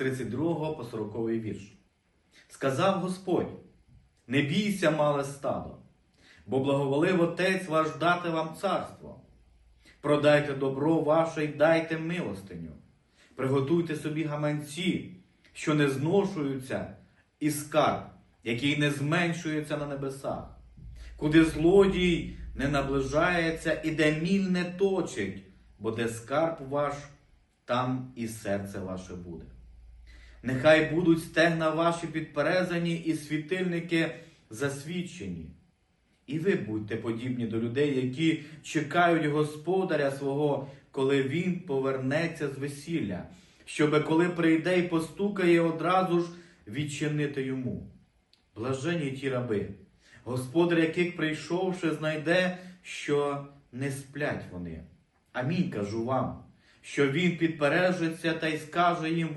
32 по 40 вірш. Сказав Господь: Не бійся, мале стадо, бо благоволив Отець ваш дати вам царство. Продайте добро ваше й дайте милостиню. Приготуйте собі гаманці, що не зношуються, і скарб, який не зменшується на небесах, куди злодій не наближається і де міль не точить, бо де скарб ваш, там і серце ваше буде. Нехай будуть стегна ваші підперезані і світильники засвідчені. І ви будьте подібні до людей, які чекають господаря свого, коли він повернеться з весілля, щоби коли прийде і постукає, одразу ж відчинити йому. Блажені ті раби, господар, яких прийшовши, знайде, що не сплять вони. Амінь кажу вам, що він підпережеться та й скаже їм,